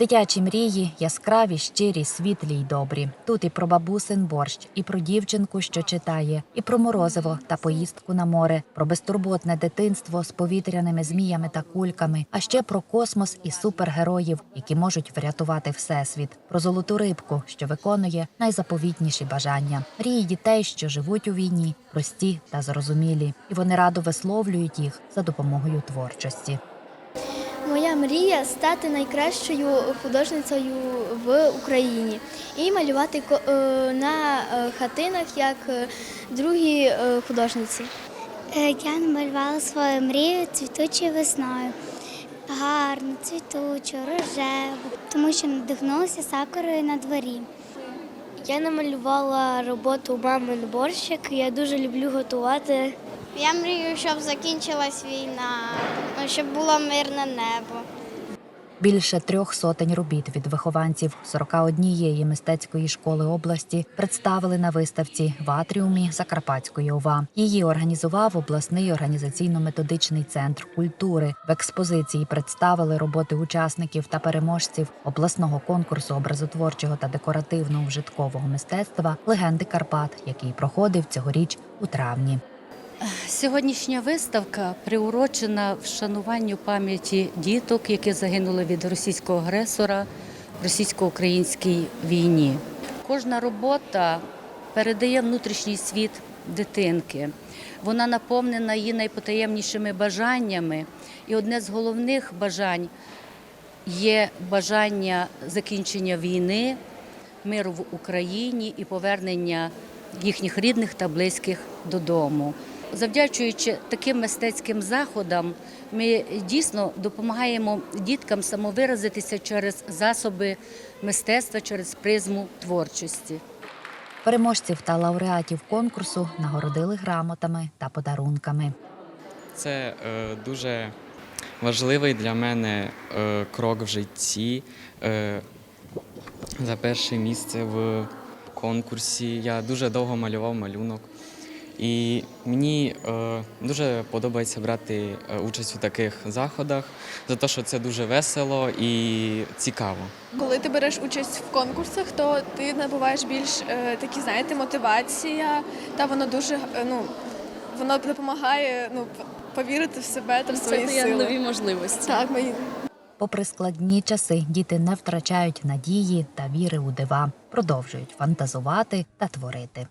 Дитячі мрії яскраві, щирі, світлі й добрі. Тут і про бабусин борщ, і про дівчинку, що читає, і про морозиво та поїздку на море, про безтурботне дитинство з повітряними зміями та кульками, а ще про космос і супергероїв, які можуть врятувати всесвіт, про золоту рибку, що виконує найзаповітніші бажання. Мрії дітей, що живуть у війні, прості та зрозумілі, і вони радо висловлюють їх за допомогою творчості. Моя мрія стати найкращою художницею в Україні і малювати ко- е, на е, хатинах як е, другі художниці. Я намалювала свою мрію цвітучою весною. Гарну, цвітучу, рожеву, тому що надихнулася сакурою на дворі. Я намалювала роботу мамин борщик. Я дуже люблю готувати. Я мрію, щоб закінчилась війна, щоб було мирне небо. Більше трьох сотень робіт від вихованців 41 мистецької школи області представили на виставці в атріумі Закарпатської ОВА. Її організував обласний організаційно-методичний центр культури. В експозиції представили роботи учасників та переможців обласного конкурсу образотворчого та декоративно-вжиткового мистецтва Легенди Карпат, який проходив цьогоріч у травні. Сьогоднішня виставка приурочена вшануванню пам'яті діток, які загинули від російського агресора в російсько-українській війні. Кожна робота передає внутрішній світ дитинки. Вона наповнена її найпотаємнішими бажаннями. І одне з головних бажань є бажання закінчення війни, миру в Україні і повернення їхніх рідних та близьких додому. Завдячуючи таким мистецьким заходам, ми дійсно допомагаємо діткам самовиразитися через засоби мистецтва, через призму творчості. Переможців та лауреатів конкурсу нагородили грамотами та подарунками. Це е, дуже важливий для мене е, крок в житті. Е, за перше місце в конкурсі. Я дуже довго малював малюнок. І мені е, дуже подобається брати е, участь у таких заходах, за те, що це дуже весело і цікаво. Коли ти береш участь в конкурсах, то ти набуваєш більш е, такі, знаєте, мотивація, та воно дуже е, ну воно допомагає ну повірити в себе та в свої сили. нові можливості. Так, мої Попри складні часи, діти не втрачають надії та віри у дива, продовжують фантазувати та творити.